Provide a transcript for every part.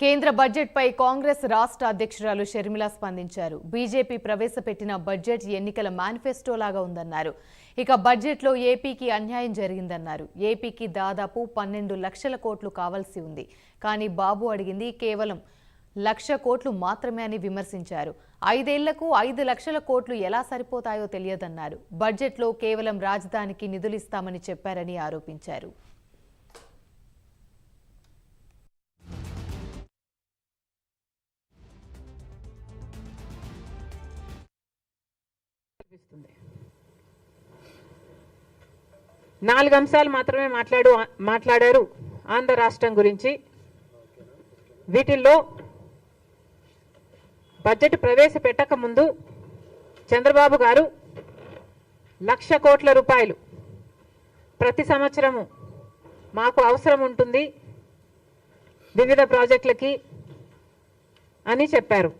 కేంద్ర బడ్జెట్పై కాంగ్రెస్ రాష్ట్ర అధ్యక్షురాలు షర్మిల స్పందించారు. బీజేపీ ప్రవేశపెట్టిన బడ్జెట్ ఎన్నికల మేనిఫెస్టోలాగా ఉందన్నారు. ఇక బడ్జెట్లో ఏపీకి అన్యాయం జరిగిందన్నారు. ఏపీకి దాదాపు పన్నెండు లక్షల కోట్లు కావాల్సి ఉంది. కానీ బాబు అడిగింది కేవలం లక్ష కోట్లు మాత్రమే అని విమర్శించారు. ఐదేళ్ళకు ఐదు లక్షల కోట్లు ఎలా సరిపోతాయో తెలియదన్నారు. బడ్జెట్లో కేవలం రాజధానికి నిధులిస్తామని చెప్పారని ఆరోపించారు. కనిపిస్తుంది నాలుగు అంశాలు మాత్రమే మాట్లాడు మాట్లాడారు ఆంధ్ర రాష్ట్రం గురించి. వీటిల్లో బడ్జెట్ ప్రవేశపెట్టక ముందు చంద్రబాబు గారు లక్ష కోట్ల రూపాయలు ప్రతి సంవత్సరము మాకు అవసరం ఉంటుంది. వివిధ ప్రాజెక్టులకి అని చెప్పారు.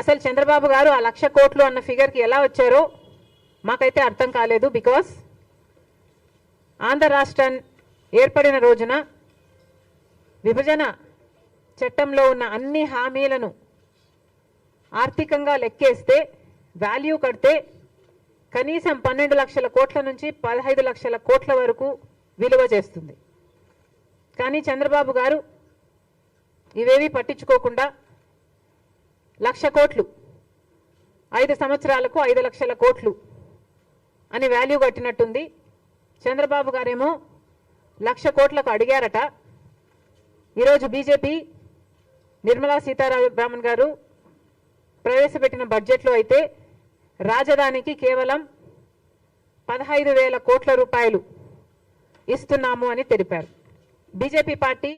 అసలు చంద్రబాబు గారు ఆ లక్ష కోట్లు అన్న ఫిగర్కి ఎలా వచ్చారో మాకైతే అర్థం కాలేదు బికాస్ ఆంధ్ర రాష్ట్రం ఏర్పడిన రోజున విభజన చట్టంలో ఉన్న అన్ని హామీలను ఆర్థికంగా లెక్కేస్తే వాల్యూ కడితే కనీసం పన్నెండు లక్షల కోట్ల నుంచి పదహైదు లక్షల కోట్ల వరకు విలువ చేస్తుంది. కానీ చంద్రబాబు గారు ఇవేవి పట్టించుకోకుండా లక్ష కోట్లు. ఐదు సంవత్సరాలకు ఐదు లక్షల కోట్లు అని వాల్యూ కట్టినట్టుంది. చంద్రబాబు గారేమో లక్ష కోట్లకు అడిగారట. ఈరోజు బీజేపీ నిర్మలా సీతారామన్ గారు ప్రవేశపెట్టిన బడ్జెట్లో అయితే రాజధానికి కేవలం పదహైదు వేల కోట్ల రూపాయలు ఇస్తున్నాము అని తెలిపారు. BJP party